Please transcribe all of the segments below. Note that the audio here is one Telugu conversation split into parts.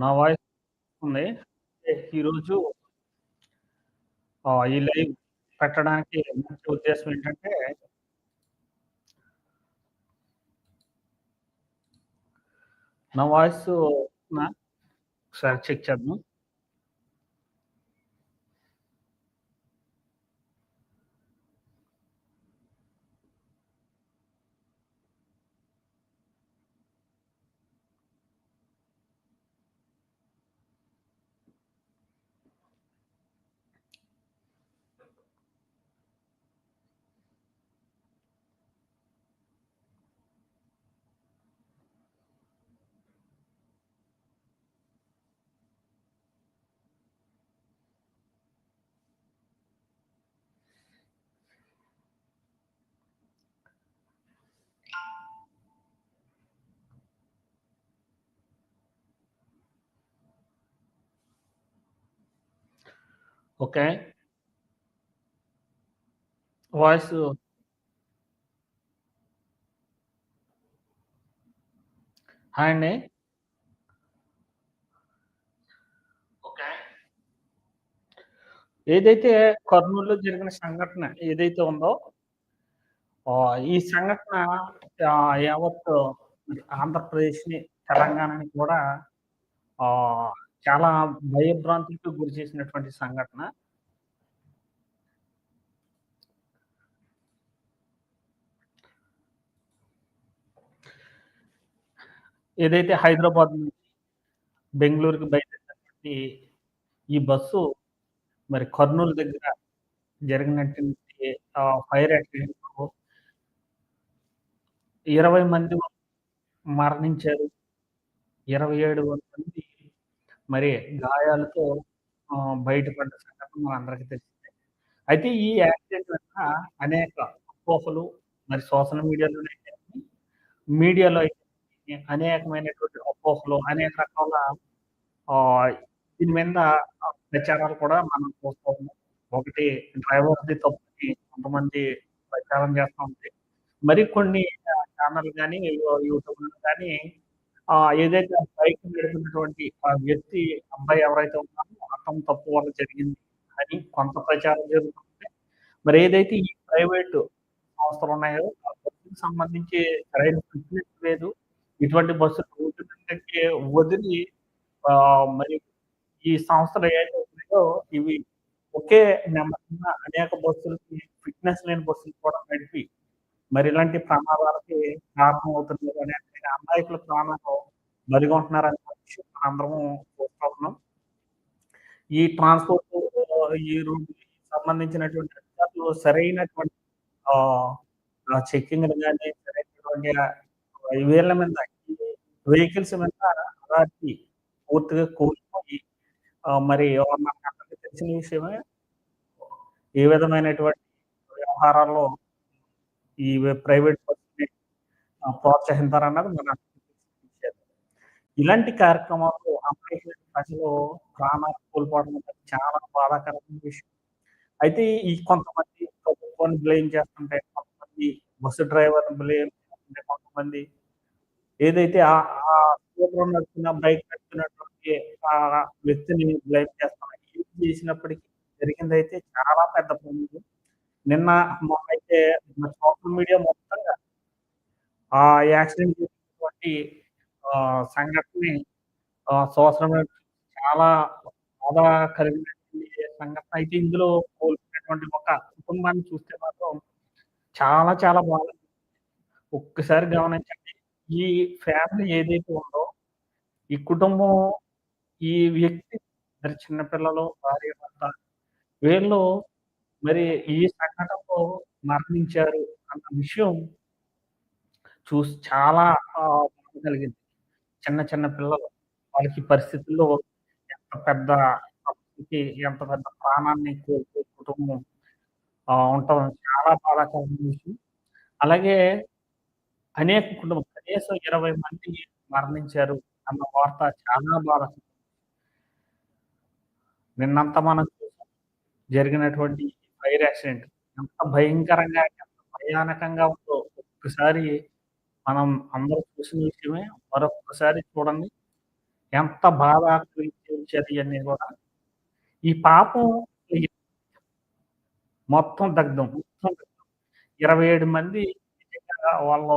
నా వాయిస్ ఉంది. ఈరోజు ఈ లైవ్ పెట్టడానికి ముఖ్య ఉద్దేశం ఏంటంటే నా వాయిస్ నా ఒకసారి చెక్ చేద్దాం. ఓకే. వాయిసు హాయ్ అండి. ఏదైతే కర్నూలులో జరిగిన సంఘటన ఏదైతే ఉందో ఈ సంఘటన యావత్ ఆంధ్రప్రదేశ్‌ని, తెలంగాణని కూడా చాలా భయభ్రాంతులకు గురి చేసినటువంటి సంఘటన. ఏదైతే హైదరాబాద్ నుంచి బెంగళూరుకి బయలుదేరినటువంటి ఈ బస్సు మరి కర్నూలు దగ్గర జరిగినటువంటి ఫైర్ యాక్సిడెంట్ ఇరవై మంది మరణించారు. 27 మంది మరి గాయాలతో ఆహ్, బయటపడ్డ సంఘటన మనందరికీ తెలిసిందే. అయితే ఈ యాక్సిడెంట్ వల్ల అనేక అపోహలు మరి సోషల్ మీడియాలోనే మీడియాలో అయితే అనేకమైనటువంటి అపోహలు, అనేక రకాల దీని మీద ప్రచారాలు కూడా మనం చూస్తూ ఉన్నాం. ఒకటి డ్రైవర్‌ది తప్పుని కొంతమంది ప్రచారం చేస్తూ ఉంటాయి మరి కొన్ని ఛానల్ కానీ యూ యూట్యూబ్‌లో ఏదైతే బైక్ నడుపుతున్నటువంటి ఆ వ్యక్తి అబ్బాయి ఎవరైతే ఉన్నారో అర్థం తప్పు వల్ల జరిగింది అని కొంత ప్రచారం జరుగుతుంది. మరి ఏదైతే ఈ ప్రైవేటు సంస్థలున్నాయో ఆ బస్సుకి సంబంధించి సరైన ఫిట్‌నెస్ లేదు. ఇటువంటి బస్సులు రోడ్డు వదిలి మరి ఈ సంస్థలు ఏవైతే ఉన్నాయో ఇవి ఒకే నెంబర్ ఉన్న అనేక బస్సులకి ఫిట్‌నెస్ లేని బస్సులు కూడా నడిపి మరి ఇలాంటి ప్రమాదాలకి కారణం అవుతున్నారు అనే అమాయకుల ప్రాణాలు బలిగొంటున్నారనే అందరము చూస్తా ఉన్నాం. ఈ ట్రాన్స్‌పోర్ట్ ఈ రోడ్డు సంబంధించినటువంటి అధికారులు సరైనటువంటి చెక్కింగ్ కానీ సరైనటువంటి వీళ్ళ మీద వెహికల్స్ మీద అథారిటీ పూర్తిగా కోల్పోయి మరి మనకందరికీ తెలిసిన విషయమే. ఏ విధమైనటువంటి వ్యవహారాల్లో ఈ ప్రైవేట్ బస్సుని ఆహ్, ప్రోత్సహిస్తారన్నది ఇలాంటి కార్యక్రమాలు అమాయకులైన ప్రజలు ప్రాణాలు కోల్పోవడం అనేది చాలా బాధాకరమైన విషయం. అయితే ఈ కొంతమంది ప్రభుత్వాన్ని బ్లేమ్ చేస్తుంటే, కొంతమంది బస్సు డ్రైవర్‌ని బ్లేమ్ చేస్తుంటే, కొంతమంది ఏదైతే ఆ స్కూటర్ నడుపుతున్న, బైక్ నడుపుతున్నటువంటి ఆ వ్యక్తిని బ్లేమ్ చేస్తున్నారు. ఏం చేసినప్పటికీ జరిగిందైతే చాలా పెద్ద ప్రమాదం. నిన్న అయితే సోషల్ మీడియా మొత్తంగా ఆ యాక్సిడెంట్ చేసినటువంటి సంఘటనని ఆహ్, సోషల్ మీడియా చాలా బాధ కలిగిన సంఘటన. అయితే ఇందులో కోల్పోయినటువంటి ఒక కుటుంబాన్ని చూస్తే మాత్రం చాలా చాలా బాధ ఒక్కసారి గమనించండి. ఈ ఫ్యామిలీ ఏదైతే ఉందో, ఈ కుటుంబం, ఈ వ్యక్తి మరి చిన్నపిల్లలు భార్య, భర్త వీళ్ళు మరి ఈ సంఘటనలో మరణించారు అన్న విషయం చూసి చాలా కలిగింది. చిన్న చిన్న పిల్లలు వాళ్ళకి పరిస్థితుల్లో ఎంత పెద్ద ఎంత పెద్ద ప్రాణాన్ని కోల్పోయే కుటుంబం ఉంటాం చాలా బాధాకరమైన విషయం. అలాగే అనేక కుటుంబం కనీసం 20 మంది మరణించారు అన్న వార్త చాలా బాధాకరం. నిన్నంత మనం జరిగినటువంటి ఫైర్ యాక్సిడెంట్ ఎంత భయంకరంగా, ఎంత భయానకంగా ఉందో ఒక్కసారి మనం అందరూ చూసిన విషయమే. మరొకసారి చూడండి. ఎంత బాధ కలిగించే విషయాలు కూడా ఈ పాపం మొత్తం దగ్ధం. మొత్తం దగ్ధం. 27 మంది వాళ్ళు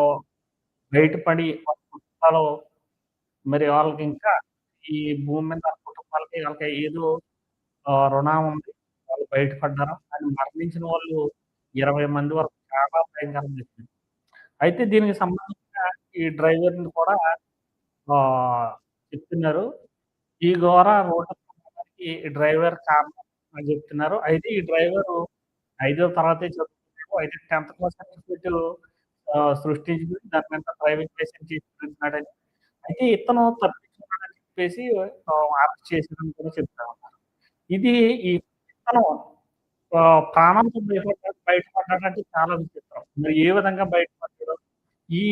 బయటపడి కుటుంబాలు మరి వాళ్ళకి ఇంకా ఈ భూమి మీద కుటుంబాలకి వాళ్ళకి ఏదో రుణం ఉంది. వాళ్ళు బయటపడ్డారు అని మరణించిన వాళ్ళు 20 మంది వరకు చాలా భయంకరం అయిపోయింది. అయితే దీనికి సంబంధించిన ఈ డ్రైవర్‌ని కూడా ఆహ్, చెప్తున్నారు. ఈ ఘోర రోడ్డు ప్రమాదానికి డ్రైవర్ కారణం అని చెప్తున్నారు. అయితే ఈ డ్రైవరు ఐదో తరగతే చదువుకున్నాడు. అయితే 10థ్ క్లాస్ సర్టిఫికేటు ఆహ్, సృష్టించి దాని మీద డ్రైవింగ్ లైసెన్స్ తీసుకుంటున్నాడని. అయితే ఇతను తప్పించుకున్నాడని చెప్పేసి ఆహ్, అరెస్ట్ కూడా చెప్తా ఉన్నారు. ఇది ఈ ఇతను ఆహ్, ప్రాణాలతో భయపడ్డాడు బయటపడ్డాడంటే చాలా విచిత్రం. మరి ఏ విధంగా బయటపడ్డాడు? ఈ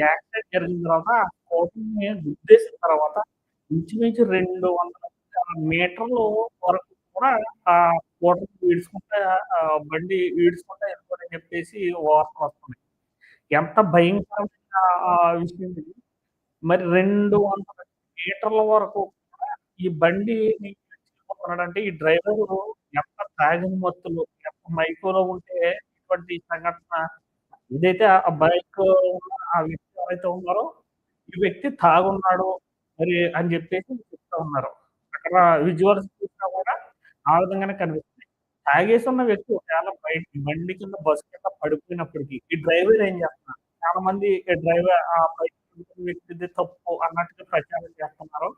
యాక్సిడెంట్ జరిగిన తర్వాత కోటని గుద్దేసిన తర్వాత ఇంచుమించు 200 మీటర్లు వరకు కూడా ఆ స్కూటర్‌ని ఈడ్చుకుంటే బండి ఈడ్చుకుంటా అని చెప్పేసి వార్తలొస్తున్నాయి. ఎంత భయంకరమైన విషయం ఇది. మరి 200 మీటర్ల వరకు కూడా ఈ బండిని అంటే ఈ డ్రైవరు ఎంత తాగిన మత్తులు ఎంత మైకోలో ఉంటే ఇటువంటి సంఘటన ఏదైతే ఆ బైక్ ఉన్న ఆ వ్యక్తి ఎవరైతే ఉన్నారో, ఈ వ్యక్తి తాగున్నాడు మరి అని చెప్పేసి చెప్తా ఉన్నారు. అక్కడ విజువల్స్ చూసినా కూడా ఆ విధంగానే కనిపిస్తుంది తాగేసి ఉన్న వ్యక్తి ఒకవేళ బయట బండి కింద, బస్ కింద పడిపోయినప్పటికీ ఈ డ్రైవర్ ఏం చేస్తున్నారు చాలా మంది డ్రైవర్ ఆ బైక్ వ్యక్తి తప్పు అన్నట్టుగా ప్రచారం చేస్తున్నారు.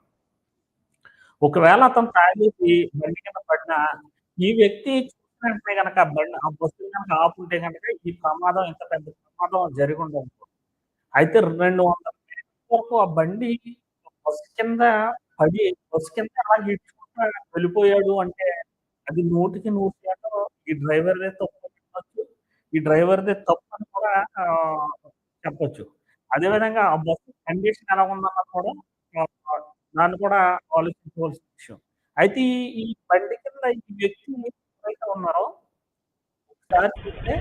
ఒకవేళ అతను తాగేసి బండి కింద పడినా, ఈ వ్యక్తి యాక్సిడెంట్ వెంటనే బండి ఆ బస్సు గనక ఆపుంటే గనక ఈ ప్రమాదం ఇంత పెద్ద ప్రమాదం జరిగుండదు. అయితే రెండు వందల వరకు ఆ బండి బస్సు కింద పడి, బస్సు కింద అలా ఈడ్చుకుంటా వెళ్ళిపోయాడు అంటే, అది 100కి 100% ఈ డ్రైవర్‌దే తప్పు చెప్పొచ్చు. ఈ డ్రైవర్‌దే అని కూడా చెప్పొచ్చు. అదే విధంగా ఆ బస్సు కండిషన్ ఎలా ఉందన్నది కూడా దాన్ని కూడా ఆలోచించవలసిన విషయం. అయితే ఈ బండి కింద ఈ వ్యక్తి ఎవరైతే ఉన్నారో ఒకసారి చూస్తే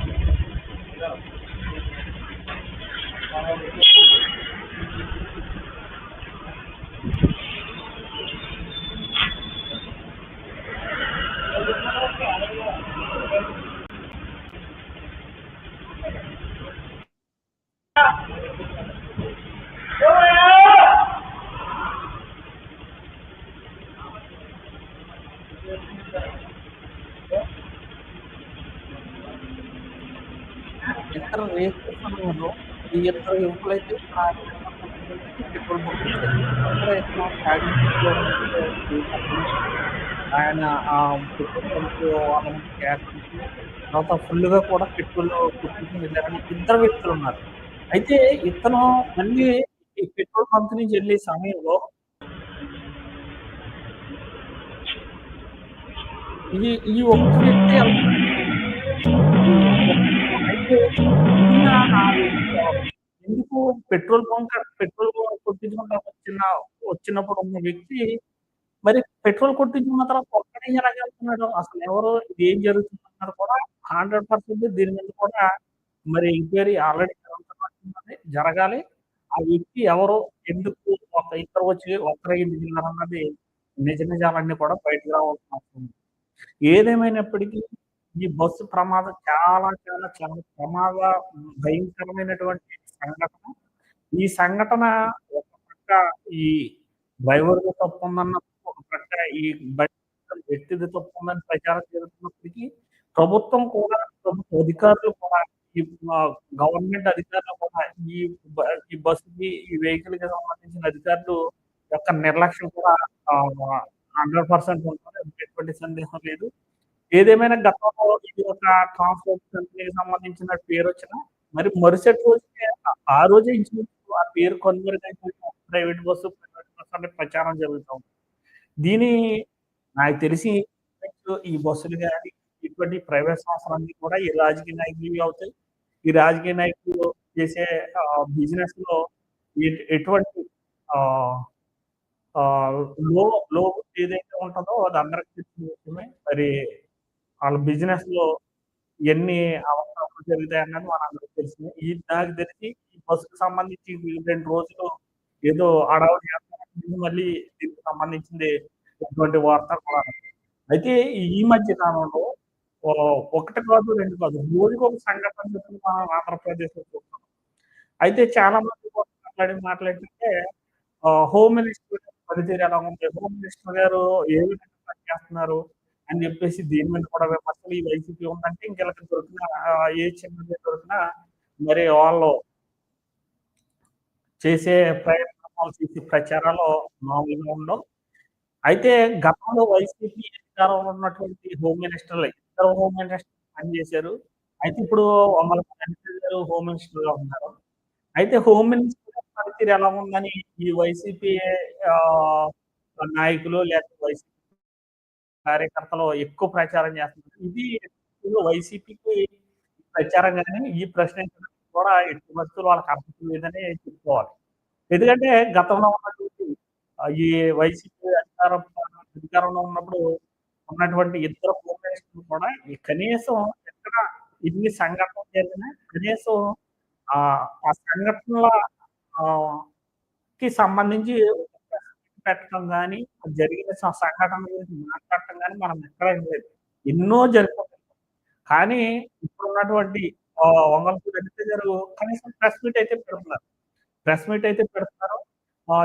ఇతర రేసు సమయంలో ఈ ఇద్దరు యువకులైతే పెట్రోల్ బంక్ ఆయన పెట్రోల్ బంక్ వాళ్ళని క్యాష్ కేటాయించి తర్వాత ఫుల్‌గా కూడా పెట్రోల్ కొట్టించుకొని వెళ్ళారని ఇద్దరు వ్యక్తులు ఉన్నారు. అయితే ఇతను మళ్ళీ ఈ పెట్రోల్ బంక్ నుంచి వెళ్ళే సమయంలో ఈ ఈ ఒక్క వ్యక్తి ఎందుకు పెట్రోల్ బంక్ పెట్రోల్ కొట్టించుకుంటా వచ్చిన వచ్చినప్పుడు ఉన్న వ్యక్తి మరి పెట్రోల్ కొట్టించుకున్న తర్వాత ఒక్కడే జరగలుగుతున్నాడు అసలు ఎవరు? ఏం జరుగుతుందన్నది కూడా 100% దీని మీద కూడా మరి ఎంక్వైరీ ఆల్రెడీ జరుగుతున్నది జరగాలి. ఆ వ్యక్తి ఎవరు? ఎందుకు ఒక ఇద్దరు వచ్చి ఒక్కరే ఎందుకెళ్ళారన్నది నిజ నిజాలన్నీ కూడా బయటకు రావాల్సిన అవసరం ఏదేమైనప్పటికీ ఈ బస్సు ప్రమాదం చాలా చాలా చాలా ప్రమాద భయంకరమైనటువంటి సంఘటన. ఈ సంఘటన ఒక పక్క ఈ డ్రైవర్‌ది తప్పుందన్నప్పుడు, ఒక పక్క ఈ వ్యక్తిది తప్పు ఉందని ప్రచారం జరుగుతున్నప్పటికీ, ప్రభుత్వం కూడా ప్రభుత్వ అధికారులు కూడా ఈ గవర్నమెంట్ అధికారులు కూడా ఈ ఈ బస్సుకి, ఈ వెహికల్కి సంబంధించిన అధికారులు యొక్క నిర్లక్ష్యం కూడా హండ్రెడ్ పర్సెంట్ ఉంటుంది ఎటువంటి సందేహం లేదు. ఏదేమైనా గతంలో ఇది ఒక ట్రాన్స్‌పోర్ట్ కంపెనీకి సంబంధించిన వచ్చిన మరి మరుసటి రోజుకే ఆ రోజే ఇంచుమించు ఆ పేరు కొనుగోలు ప్రైవేట్ బస్సు, ప్రైవేట్ బస్సు అనే ప్రచారం జరుగుతూ ఉంది. దీని నాకు తెలిసి ఈ బస్సులు కానీ ఇటువంటి ప్రైవేట్ సంస్థలన్నీ కూడా ఈ రాజకీయ నాయకులు అవుతాయి. ఈ రాజకీయ నాయకులు చేసే బిజినెస్ బిజినెస్‌లో ఎటువంటి లో లో ఏదైతే ఉంటుందో అది అందరికి తెలిసిన విషయమే. మరి వాళ్ళ బిజినెస్లో ఎన్ని అవకతవకలు జరుగుతాయన్నది మనందరికి తెలిసింది ఈ నాకు తెలిసి ఈ బస్సుకు సంబంధించి రెండు రోజులు ఏదో అడవి చేస్తారని మళ్ళీ దీనికి సంబంధించింది ఇటువంటి వార్త కూడా. అయితే ఈ మధ్య కాలంలో ఒకటి కాదు, రెండు కాదు. రోజుకొక సంఘటన చొప్పున మనం ఆంధ్రప్రదేశ్‌లో చూస్తున్నాం. అయితే చాలా మంది కూడా మాట్లాడితే హోమ్ మినిస్టర్ పనితీరు ఎలా ఉంది? హోమ్ మినిస్టర్ గారు ఏ విధంగా పనిచేస్తున్నారు? అని చెప్పేసి దీని మీద కూడా విమర్శలు ఈ వైసీపీ ఉందంటే ఇంకెళ్ళకి దొరికిన ఏ చిన్నది దొరికినా మరి వాళ్ళు చేసే ప్రయత్నాలు, చేసే ప్రచారాలు మామూలుగా ఉండవు. అయితే గతంలో వైసీపీ అధికారంలో ఉన్నటువంటి హోమ్ మినిస్టర్లు ఇద్దరు హోమ్ మినిస్టర్ పనిచేశారు అయితే ఇప్పుడు వంగలపూడి గారు హోమ్ మినిస్టర్‌గా ఉన్నారు. అయితే హోమ్ మినిస్టర్ పనితీరు ఎలా ఉందని ఈ వైసీపీ నాయకులు లేకపోతే వైసీపీ కార్యకర్తలు ఎక్కువ ప్రచారం చేస్తున్నారు. ఇది వైసీపీకి ప్రచారం కానీ ఈ ప్రశ్నించడానికి కూడా ఎట్టి వస్తువులు వాళ్ళకి అర్థం లేదని చెప్పుకోవాలి. ఎందుకంటే గతంలో ఉన్నటువంటి ఈ వైసీపీ అధికారం అధికారంలో ఉన్నప్పుడు ఉన్నటువంటి ఇద్దరు హోమ్ కూడా ఈ కనీసం ఎక్కడ ఇన్ని సంఘటనలు జరిగినా కనీసం ఆ సంఘటనల కి సంబంధించి పెట్టడం కానీ జరిగిన సంఘటన గురించి మాట్లాడటం కానీ మనం ఎక్కడ లేదు ఎన్నో జరిగిపోతున్నాయి. కానీ ఇప్పుడున్నటువంటి ఆహ్, వంగలపూడి అనిత గారు కనీసం ప్రెస్ మీట్ అయితే పెడుతున్నారు. ప్రెస్ మీట్ అయితే పెడుతున్నారు.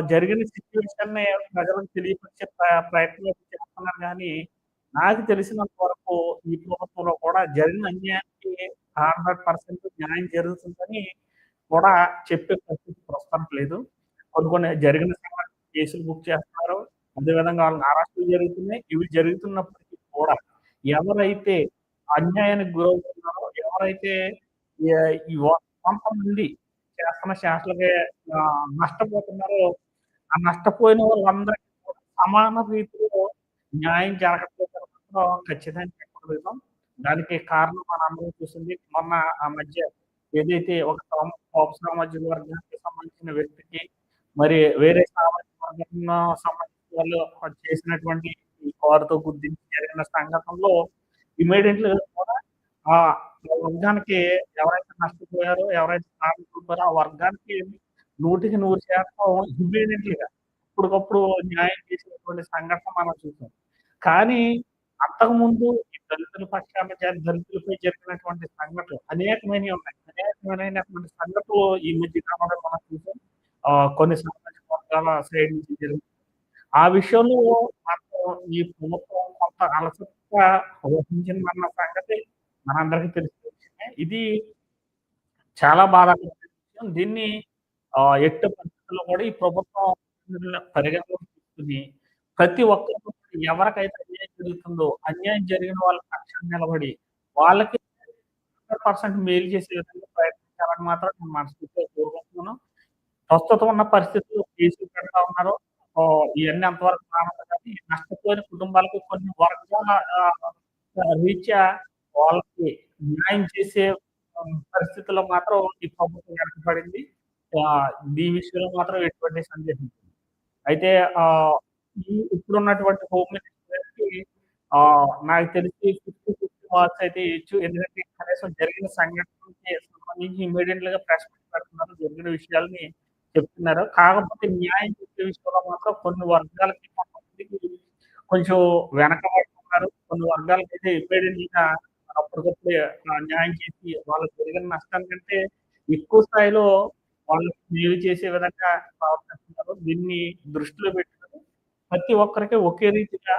జరిగిన సిచ్యువేషన్ ప్రజలకు తెలియపరిచే ప్ర ప్రయత్నం అయితే చేస్తున్నారు కానీ నాకు తెలిసినంత వరకు ఈ ప్రభుత్వంలో కూడా జరిగిన అన్యాయానికి 100% న్యాయం జరుగుతుందని కూడా చెప్పే పరిస్థితి ప్రస్తుతం లేదు. కొన్ని కొన్ని జరిగిన సంఘటన కేసులు బుక్ చేస్తున్నారు. అదే విధంగా వాళ్ళని అరెస్టులు జరుగుతున్నాయి. ఇవి జరుగుతున్నప్పటికీ కూడా ఎవరైతే అన్యాయానికి గురవుతున్నారో, ఎవరైతే ఈ కొంతమంది చేస్తున్న చేష్టలకి నష్టపోతున్నారో, ఆ నష్టపోయిన వాళ్ళందరికీ సమాన రీతిలో న్యాయం జరగకపోతే ఖచ్చితంగా చెప్పగలుగుతాం. దానికి కారణం మనందరం చూసింది మొన్న ఆ మధ్య ఏదైతే ఒక సామాజిక వర్గానికి సంబంధించిన వ్యక్తికి, మరి వేరే సామాజిక సాధారణ సంబంధించిన వాళ్ళు చేసినటువంటి కారుతో గుద్దించి జరిగిన సంఘటనలో ఇమ్మీడియేట్‌లీగా కూడా ఆ వర్గానికి ఎవరైతే నష్టపోయారో, ఎవరైతే ప్రాణాలు ఆ వర్గానికి 100కి 100% ఇమ్మీడియేట్‌లీగా అప్పటికప్పుడు న్యాయం చేసినటువంటి సంఘటన మనం చూసాం. కానీ అంతకుముందు ఈ దళితుల పక్షాన జ దళితులపై జరిగినటువంటి సంఘటనలు అనేకమైనవి ఉన్నాయి. అనేకమైనటువంటి సంఘటనలు ఈ మధ్య కాలంలో మనం చూసాం. కొన్ని సామాజిక వర్గాల సైడ్ నుంచి ఆ విషయంలో మనం ఈ ప్రభుత్వం కొంత అలసత్వ వహించిందన్న సంగతి మనందరికీ తెలిసిన విషయమే. ఇది చాలా బాధాకరమైన విషయం. దీన్ని ఎట్టి పరిస్థితుల్లో కూడా ఈ ప్రభుత్వం పరిగణలోకి తీసుకుని ప్రతి ఒక్కరు ఎవరికైతే అన్యాయం జరుగుతుందో, అన్యాయం జరిగిన వాళ్ళ పక్షాన్ని నిలబడి వాళ్ళకి 100% మేలు చేసే విధంగా ప్రయత్నించాలని మాత్రం నేను మనస్ఫూర్తిగా కోరుకుంటున్నాను. ప్రస్తుతం ఉన్న పరిస్థితుల్లో కేసులు పెడతా ఉన్నారు. ఇవన్నీ అంతవరకు ఎంతవరకు కానీ నష్టపోయిన కుటుంబాలకు కొన్ని వర్గాల రీత్యా వాళ్ళకి న్యాయం చేసే పరిస్థితుల్లో మాత్రం ఈ ప్రభుత్వం వెనకబడింది. ఈ విషయంలో మాత్రం ఎటువంటి సందేహం అయితే ఈ ఇప్పుడున్నటువంటి హోమ్ మినిస్టర్‌కి నాకు తెలిసి 50, 50 మార్క్స్ అయితే ఇచ్చు ఎందుకంటే కనీసం జరిగిన సంఘటనకి సంబంధించి ఇమ్మీడియేట్‌లీగా ప్రెస్ మీట్ పెడుతున్నారు. జరిగిన విషయాల్ని చెప్తున్నారు. కాకపోతే న్యాయం చెప్పే విషయంలో మాత్రం కొన్ని వర్గాలకి కొంతమందికి కొంచెం వెనకబడుతున్నారు. కొన్ని వర్గాలకైతే అయితే అప్పటికప్పుడే అప్పటికప్పుడు న్యాయం చేసి వాళ్ళకి జరిగిన నష్టానికంటే ఎక్కువ స్థాయిలో వాళ్ళకి మేలు చేసే విధంగా ప్రవర్తిస్తున్నారు. దీన్ని దృష్టిలో పెట్టుకుని ప్రతి ఒక్కరికి ఒకే రీతిగా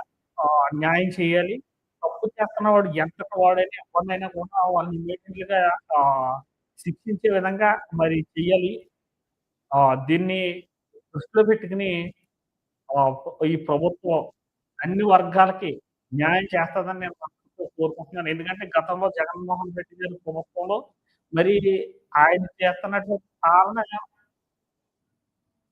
న్యాయం చేయాలి. తప్పు చేస్తున్న వాడు ఎంత వాడైనా ఎవరినైనా కూడా వాళ్ళని ఇమ్మీడియేట్‌లీగా శిక్షించే విధంగా మరి చెయ్యాలి. దీన్ని దృష్టిలో పెట్టుకొని ఆహ్, ఈ ప్రభుత్వం అన్ని వర్గాలకి న్యాయం చేస్తదని నేను మనస్ఫూర్తిగా కోరుకుంటున్నాను. ఎందుకంటే గతంలో జగన్మోహన్ రెడ్డి గారి ప్రభుత్వంలో మరి ఆయన చేస్తున్నటువంటి పాలన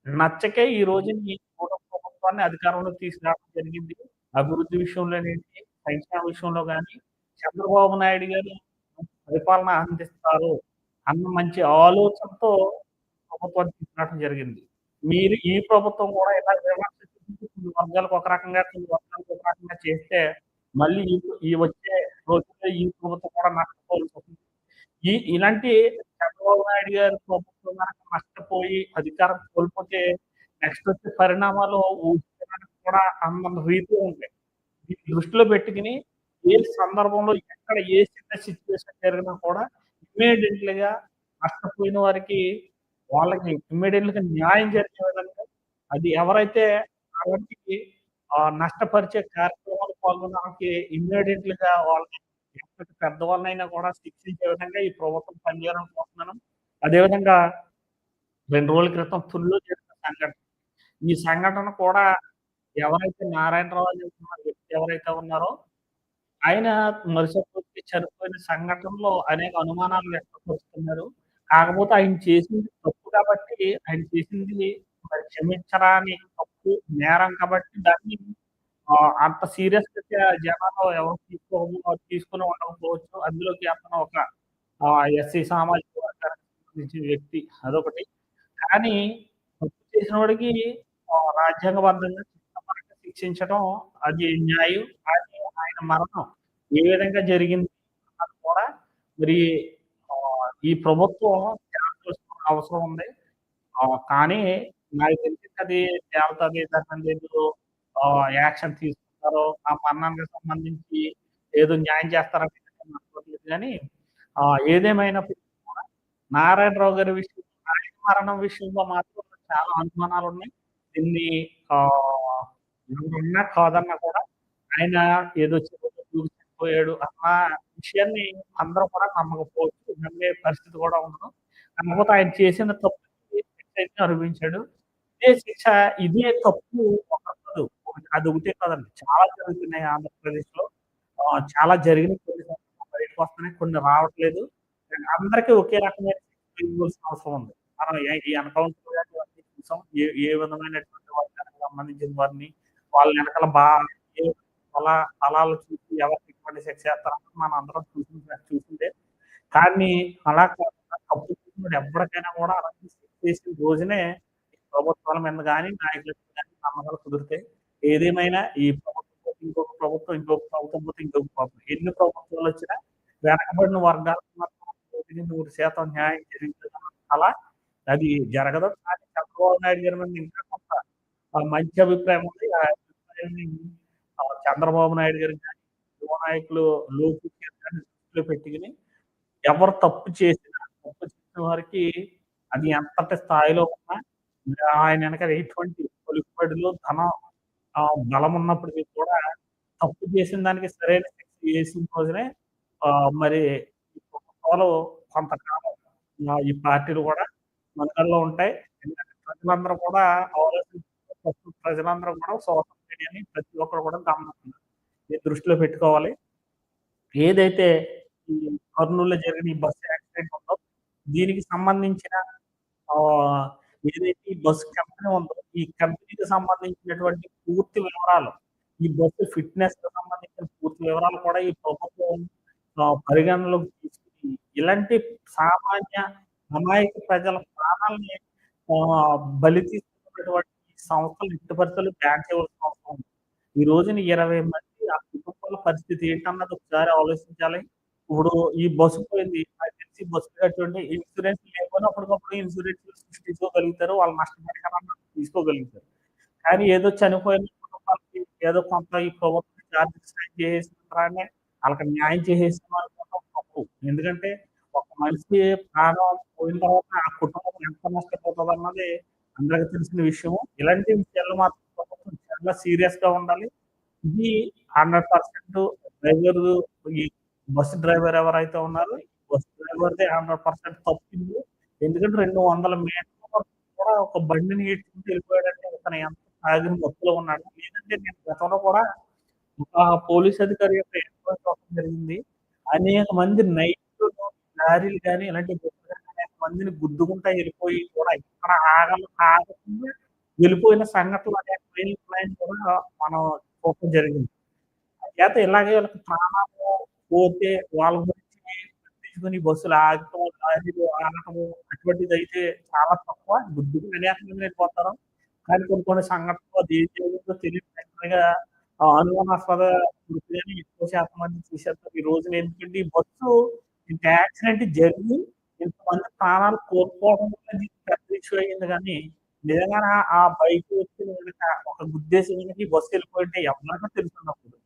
నచ్చకే ఈ రోజున ఈ కూటమి ప్రభుత్వాన్ని అధికారంలోకి తీసుకురావడం జరిగింది. అభివృద్ధి విషయంలోనేంటి, సంక్షేమ విషయంలో గాని, చంద్రబాబు నాయుడు గారు పరిపాలన అందిస్తారు అన్న మంచి ఆలోచనతో ప్రభుత్వానికి తీసుకురావడం జరిగింది. మీరు ఈ ప్రభుత్వం కూడా ఇలా విమర్శించి కొన్ని వర్గాలకు ఒక రకంగా, కొన్ని వర్గాలకు ఒక రకంగా చేస్తే మళ్ళీ ఈ వచ్చే రోజుల్లో ఈ ప్రభుత్వం కూడా నష్టపోవాల్సొస్తుంది. ఈ ఇలాంటి చంద్రబాబు నాయుడు గారి ప్రభుత్వం కనుక నష్టపోయి అధికారం కోల్పోతే నెక్స్టొచ్చే పరిణామాలు ఊహించడానికి కూడా అందంత రీతి ఉంటాయి. దీన్ని దృష్టిలో పెట్టుకొని ఏ సందర్భంలో ఎక్కడ ఏ చిన్న సిచ్యువేషన్ జరిగినా కూడా ఇమీడియట్లీగా నష్టపోయిన వారికి వాళ్ళకి ఇమ్మీడియట్గా న్యాయం జరిగే విధంగా అది ఎవరైతే వాళ్ళకి నష్టపరిచే కార్యక్రమాలు పాల్గొన్న వాళ్ళకి ఇమ్మీడియేట్‌లీగా వాళ్ళని పెద్దవాళ్ళనైనా కూడా శిక్షించే విధంగా ఈ ప్రభుత్వం పనిచేయడం కోరుతున్నాను. అదే విధంగా 2 రోజుల క్రితం తునిలో జరిగిన సంఘటన. ఈ సంఘటన కూడా ఎవరైతే నారాయణరావు అనే వ్యక్తి ఎవరైతే ఉన్నారో, ఆయన మరుసటి చనిపోయిన సంఘటనలో అనేక అనుమానాలు వ్యక్తపరుస్తున్నారు. కాకపోతే ఆయన చేసింది తప్పు కాబట్టి, ఆయన చేసింది మరి క్షమించరాని తప్పు, నేరం కాబట్టి దాన్ని అంత సీరియస్‌గా జనాలు ఎవరు తీసుకోము తీసుకొని ఉండకపోవచ్చు. అందులోకి అతను ఒక ఎస్సీ సామాజిక వర్గానికి సంబంధించిన వ్యక్తి అదొకటి. కానీ తప్పు చేసిన వాడికి రాజ్యాంగబద్ధంగా శిక్షించడం అది న్యాయం. కానీ ఆయన మరణం ఏ విధంగా జరిగింది అన్నది కూడా మరి ఈ ప్రభుత్వం అవసరం ఉంది. కానీ నాకు తెలిసి అది దేవతది లేదు యాక్షన్ తీసుకుంటారో, ఆ మరణానికి సంబంధించి ఏదో న్యాయం చేస్తారని నేను అనుకోవట్లేదు కానీ ఆహ్, నారాయణరావు గారి విషయం ఆయన మరణం విషయంలో మాత్రం చాలా అనుమానాలున్నాయి. దీన్ని ఎవరున్నా కాదన్నా కూడా ఆయన ఏదో చెరువులో చనిపోయాడు అన్న విషయాన్ని అందరూ కూడా నమ్మకపోవచ్చు. నమ్మే పరిస్థితి కూడా ఉండదు. కాకపోతే ఆయన చేసిన తప్పు అయితే అనుభవించాడు. ఇదే శిక్ష ఇదే తప్పు ఒకటి అది అదొకటే కాదండి. చాలా జరుగుతున్నాయి ఆంధ్రప్రదేశ్‌లో. లో చాలా జరిగిన కొన్ని బయటకు వస్తున్నాయి కొన్ని రావట్లేదు. అందరికి ఒకే రకమైన ఇవ్వాల్సిన అవసరం ఉంది. మనం ఈ ఎన్‌కౌంటర్ చూసాం. ఏ ఏ విధమైనటువంటి వాళ్ళకి సంబంధించిన వారిని వాళ్ళ వెనకాల బాగా ఏ చూసి ఎవరికి ఎటువంటి శిక్ష ఏస్తారని మనందరం చూసి చూసిందే. కానీ అలా తప్పు చేసినోడు ఎవరికైనా కూడా అలాంటి రోజునే ఈ ప్రభుత్వాల మీద గాని, నాయకుల మీద నమ్మకాలు కుదురుతాయి. ఏదేమైనా ఈ ప్రభుత్వం ఇంకొక ప్రభుత్వం, ఇంకొక ప్రభుత్వం పోతే ఇంకొక ప్రభుత్వం. ఎన్ని ప్రభుత్వాలు వచ్చినా వెనకబడిన వర్గాలకు నూరు శాతం న్యాయం జరిగింది అలా అది జరగదు. కానీ చంద్రబాబు నాయుడు గారి మీద ఇంకా కొంత మంచి అభిప్రాయం ఉంది. ఆ అభిప్రాయాన్ని చంద్రబాబు నాయుడు గారు కానీ యువ నాయకులు లోపు పెట్టుకుని ఎవరు తప్పు చేసినా, తప్పు వారికి అది ఎంతటి స్థాయిలో ఉన్నా ఆయన వెనక ఎటువంటి పలుకుబడులు, ధనం బలం ఉన్నప్పటికీ కూడా తప్పు చేసిన దానికి సరైన శిక్ష చేసిన రోజునే మరి ప్రభుత్వాలు కొంతకాలం ఈ పార్టీలు కూడా మనుగడలో ఉంటాయి. ఎందుకంటే ప్రజలందరూ కూడా ఆలోచించి ప్రజలందరూ కూడా సోషల్ మీడియాని ప్రతి ఒక్కరు కూడా గమనిస్తున్నారు. ఇది దృష్టిలో పెట్టుకోవాలి. ఏదైతే ఈ కర్నూలులో జరిగిన ఈ బస్సు దీనికి సంబంధించిన ఏదైతే ఈ బస్సు కంపెనీ ఉందో, ఈ కంపెనీకి సంబంధించినటువంటి పూర్తి వివరాలు, ఈ బస్సు ఫిట్‌నెస్‌కి సంబంధించిన పూర్తి వివరాలు కూడా ఈ ప్రభుత్వం పరిగణనలోకి తీసుకుని ఇలాంటి సామాన్య అమాయక ప్రజల ప్రాణాలని బలి తీసుకున్నటువంటి సంస్థలు ఎట్టి పరిస్థితులు బ్యాన్ చేయవలసిన అవసరం ఉంది. ఈ రోజున 20 మంది ఆ కుటుంబాల పరిస్థితి ఏంటన్నది ఒకసారి ఆలోచించాలి. ఇప్పుడు ఈ బస్సు పోయింది. నాకు తెలిసి బస్సు ఇన్సూరెన్స్ లేకపోయినా అప్పటికప్పుడు ఇన్సూరెన్స్ సృష్టించుకోగలుగుతారు. వాళ్ళు నష్టపరిహారం తీసుకోగలుగుతారు. కానీ ఏదో చనిపోయిన కుటుంబాలకి ఏదో కొంత ఈ ప్రభుత్వం ఛార్జెస్ చేసేస్తున్నారని వాళ్ళకి న్యాయం చేసేసిన తప్పు. ఎందుకంటే ఒక మనిషి ప్రాణం పోయిన తర్వాత ఆ కుటుంబం ఎంత నష్టపోతదన్నది అందరికి తెలిసిన విషయం. ఇలాంటి విషయాల్లో మాత్రం ప్రభుత్వం చాలా సీరియస్‌గా ఉండాలి. ఇది హండ్రెడ్ పర్సెంట్ డ్రైవర్ ఈ బస్సు డ్రైవర్ ఎవరైతే ఉన్నారో, బస్సు డ్రైవర్‌దే 100% తప్పుంది. ఎందుకంటే రెండు వందల మీటర్ కూడా ఒక బండిని ఈడ్చుకుంటూ వెళ్ళిపోయాడంటే ఇతను ఎంత సాగిన మత్తులో ఉన్నాడు. లేదంటే నేను గతంలో కూడా ఒక పోలీస్ అధికారి యొక్క ఎన్‌కౌంటర్ అవ్వడం జరిగింది. అనేక మంది నైట్ లారీలు కానీ ఇలాంటి అనేక మందిని గుద్దుకుంటా వెళ్ళిపోయి కూడా ఇక్కడ ఆగల ఆగకుండా వెళ్ళిపోయిన సంఘటనలు అనేక ఉన్నాయని కూడా మనం చూడటం జరిగింది. అయితే ఇలాగే వాళ్ళకి ప్రాణాలు పోతే వాళ్ళ గురించి బస్సులు ఆగటం, లారీలు ఆగటము అటువంటిది అయితే చాలా తక్కువ. గుద్దుకుని అనేకంగా వెళ్ళిపోతారు. కానీ కొన్ని కొన్ని సంఘటనలు అది ఏం జరిగిందో తెలియదు. అనుమానాస్పద వృత్తిని ఎక్కువ శాతం మంది చూసేస్తారు. ఈ రోజున ఎందుకంటే ఈ బస్సు ఇంత యాక్సిడెంట్ జరిగి ఇంతమంది ప్రాణాలు కోల్పోవడం అనేది పెద్ద ఇష్యూ అయ్యింది కానీ నిజంగా ఆ బైక్ వ్యక్తిని గనక ఒక గుద్దేసి బస్సు వెళ్ళిపోయింటే ఎవరికో తెలుసున్నప్పుడు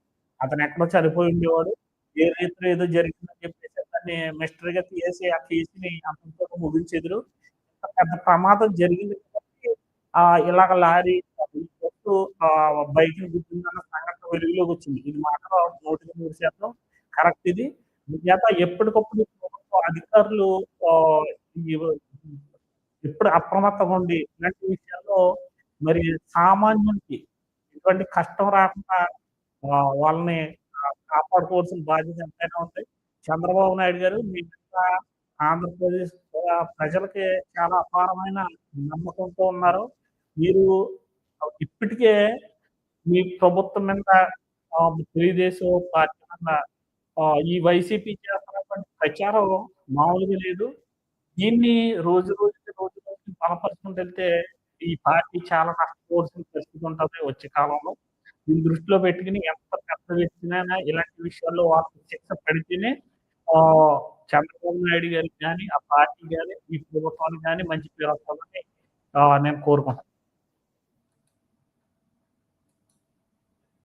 అతను ఎక్కడో చనిపోయి ఉండేవాడు. ఏ రీతిలో ఏదో జరిగిందని చెప్పి దాన్ని మిస్టరీగా తీసి ఆ కేసుని అక్కడితోటి ముగించెదరు. పెద్ద ప్రమాదం జరిగింది కాబట్టి ఇలాగ లారీ ఈ బస్సు ఆహ్, బైక్‌ని గుద్దిందన్న సంఘటన ఇది మాత్రం 100% కరెక్ట్ ఇది. చేత ఎప్పటికప్పుడు అధికారులు ఎప్పుడు అప్రమత్తంగా ఉండి ఇలాంటి విషయాల్లో మరి సామాన్యునికి ఎటువంటి కష్టం రాకుండా వాళ్ళని కాపాడుకోవాల్సిన బాధ్యత ఎంతైనా ఉంది. చంద్రబాబు నాయుడు గారు మీ మీద ఆంధ్రప్రదేశ్ ప్రజలకి చాలా అపారమైన నమ్మకంతో ఉన్నారు. మీరు ఇప్పటికే మీ ప్రభుత్వం మీద తెలుగుదేశం పార్టీ మీద ఈ వైసీపీ చేస్తున్నటువంటి ప్రచారం మామూలుగా లేదు. దీన్ని రోజు రోజుకి, రోజు రోజుకి బలపరుచుకుంటెళ్తే ఈ పార్టీ చాలా నష్టపోవాల్సిన పరిస్థితి ఉంటుంది వచ్చే కాలంలో. దీన్ని దృష్టిలో పెట్టుకొని ఎంత పెద్ద వ్యక్తినైనా ఇలాంటి విషయాల్లో వాళ్ళకి శిక్ష పడితేనే చంద్రబాబు నాయుడు గారికి గాని, ఆ పార్టీకి గాని, ఈ ప్రభుత్వానికి గాని మంచి పేరొస్తదని ఆహ్, నేను కోరుకుంటున్నాను.